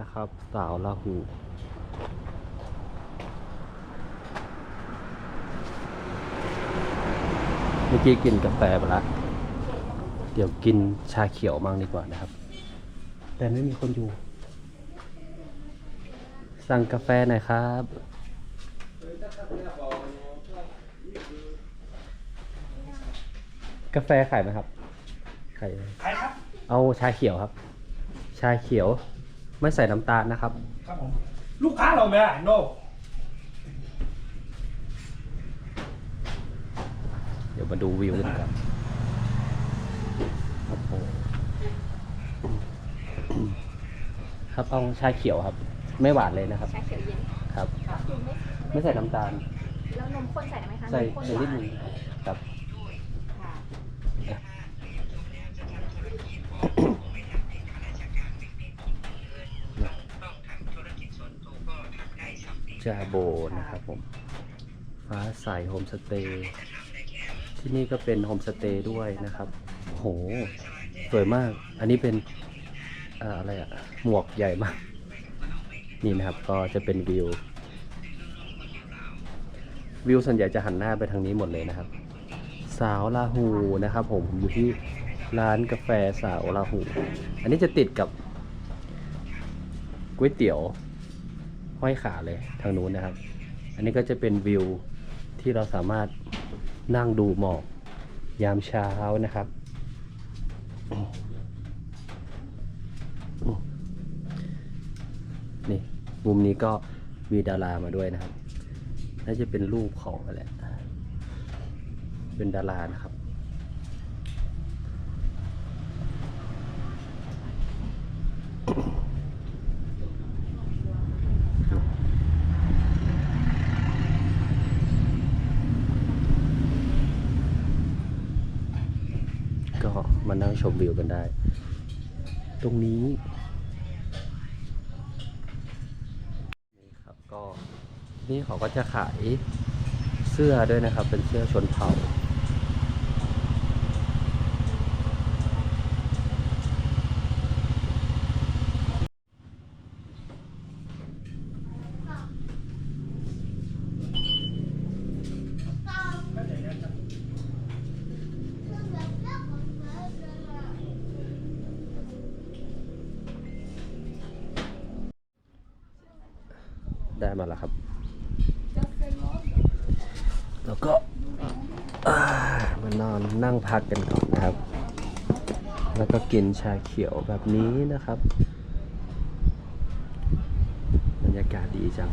นะครับ สาวลาหูเมื่อกี้กินกาแฟไปละเดี๋ยวกินชาเขียวมั่งดีกว่านะครับ แต่ไม่มีคนอยู่ สั่งกาแฟหน่อยครับ กาแฟขายไหมครับขายใครครับ เอาชาเขียวครับ ชาเขียว ไม่ใส่น้ำตาลนะครับ ครับผมลูกค้าเราไหมอะโน่เดี๋ยวมาดูวิวกันครับโอ้โหครับเอาชาเขียวครับ ไม่หวานเลยนะครับ ชาเขียวเย็นครับ ค่ะไม่ไม่ใส่น้ำตาล แล้วนมข้นใส่ได้ไหมคะใส่นมข้นใส่หนิดวานนึงครับ จาโบนะครับผม ฟ้าใสโฮมสเตย์ ที่นี่ก็เป็นโฮมสเตย์ด้วยนะครับ โอ้โห สวยมาก อันนี้เป็นเอ่อะไรอะหมวกใหญ่มาก นี่นะครับก็จะเป็นวิว วิวส่วนใหญ่จะหันหน้าไปทางนี้หมดเลยนะครับ สาวลาหูนะครับ ผมอยู่ที่ร้านกาแฟสาวลาหู อันนี้จะติดกับก๋วยเตี๋ยว ห้อยขาเลยทางนู้นนะครับ อันนี้ก็จะเป็นวิวที่เราสามารถนั่งดูหมอกยามเช้านะครับ นี่มุมนี้ก็มีดารามาด้วยนะครับ น่าจะเป็นรูปของอะไรเป็นดารานะครับ มานั่งชมวิวกันได้ ตรงนี้นี่ครับก็นี่เขาก็จะขายเสื้อด้วยนะครับ เป็นเสื้อชนเผ่า ได้มาแล้วครับ แล้วก็มานอนนั่งพักกันก่อนนะครับ แล้วก็กินชาเขียวแบบนี้นะครับ บรรยากาศดีจัง